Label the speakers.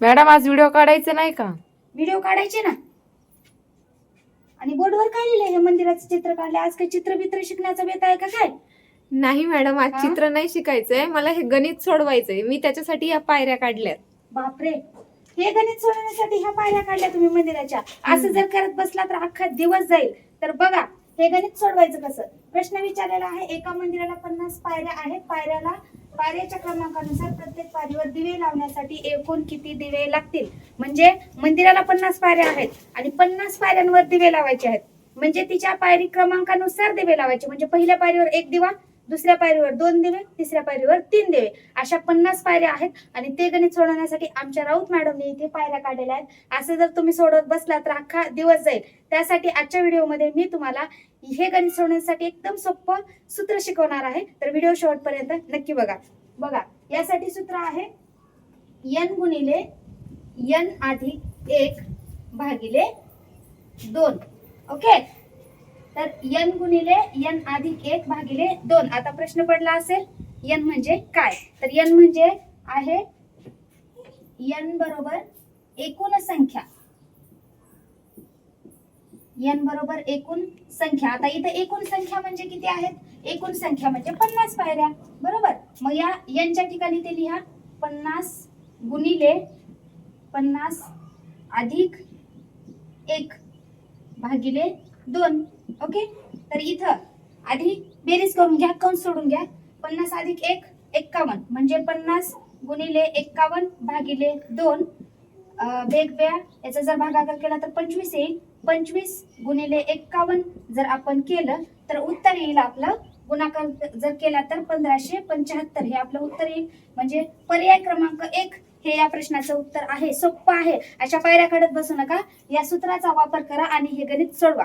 Speaker 1: Madam आज video काढायचा नाही का?
Speaker 2: व्हिडिओ काढायचे ना. आणि बोर्डवर काय लिहिलंय हे मंदिराचं चित्र काढले आज काही चित्र बित्र शिकण्याचा बेत आहे का काय?
Speaker 1: नाही मॅडम आज
Speaker 2: हा?
Speaker 1: चित्र नाही शिकायचंय. मला हे गणित सोडवायचंय. मी त्याच्यासाठी या पायऱ्या काढल्यात.
Speaker 2: बापरे. हे गणित सोडवण्यासाठी ह्या पायऱ्या काढल्या तुम्ही मंदिराच्या. असं जर करत बसला तर अख्खा दिवस जाईल. तर बघा हे गणित सोडवायचं कसं? प्रश्न विचारलेला आहे एका मंदिराला पन्नास पायऱ्या आहेत. पायऱ्याला पायऱ्याच्या क्रमांकानुसार प्रत्येक पायरीवर दिवे लावण्यासाठी एकूण किती दिवे लागतील? म्हणजे मंदिराला पन्नास पायऱ्या आहेत आणि पन्नास पायऱ्यांवर दिवे लावायचे आहेत. म्हणजे तिच्या पायरी क्रमांकानुसार दिवे लावायचे. म्हणजे पहिल्या पायरीवर एक दिवा दुसऱ्या पायरीवर दोन दिवे तिसऱ्या पायरीवर तीन दिवे. अशा पन्नास पायऱ्या आहेत आणि ते गणित सोडवण्यासाठी आमच्या राऊत मॅडमने इथे पायऱ्या काढलेल्या आहेत. असं जर तुम्ही सोडवत बसला तर अख्खा दिवस जाईल. त्यासाठी आजच्या व्हिडिओमध्ये मी तुम्हाला हे गणित सोडवण्यासाठी एकदम सोपं सूत्र शिकवणार आहे. तर व्हिडिओ शेवटपर्यंत नक्की बघा. बघा यासाठी सूत्र आहे यन गुणिले यन अधिक एक भागिले दोन. ओके? तर एन गुणिले एन अधिक एक भागिले दोन. आता प्रश्न पडला असेल एन म्हणजे काय? तर एन म्हणजे आहे एन बरोबर एकूण संख्या. एन बरोबर एकूण संख्या. आता इथे एकूण संख्या म्हणजे किती आहेत? एकूण संख्या म्हणजे पन्नास पायऱ्या. बरोबर? मग या एनच्या ठिकाणी ते लिहा. पन्नास गुणिले पन्नास अधिक एक भागिले दोन ओके? तर इथं आधी बेरीज करून घ्या कंस सोडून घ्या. पन्नास अधिक एक एक्कावन्न. म्हणजे पन्नास गुणिले एक्कावन्न भागिले दोन वेगवेगळ्या याचा जर भागाकार केला तर पंचवीस येईल. पंचवीस गुणिले एक्कावन्न जर आपण केलं तर उत्तर येईल आपलं. गुणाकार जर केला तर पंधराशे पंच्याहत्तर. हे आपलं उत्तर येईल. म्हणजे पर्याय क्रमांक एक हे या प्रश्नाचं उत्तर आहे. सोपं आहे. अशा पायऱ्या काढत बसू नका. या सूत्राचा वापर करा आणि हे गणित सोडवा.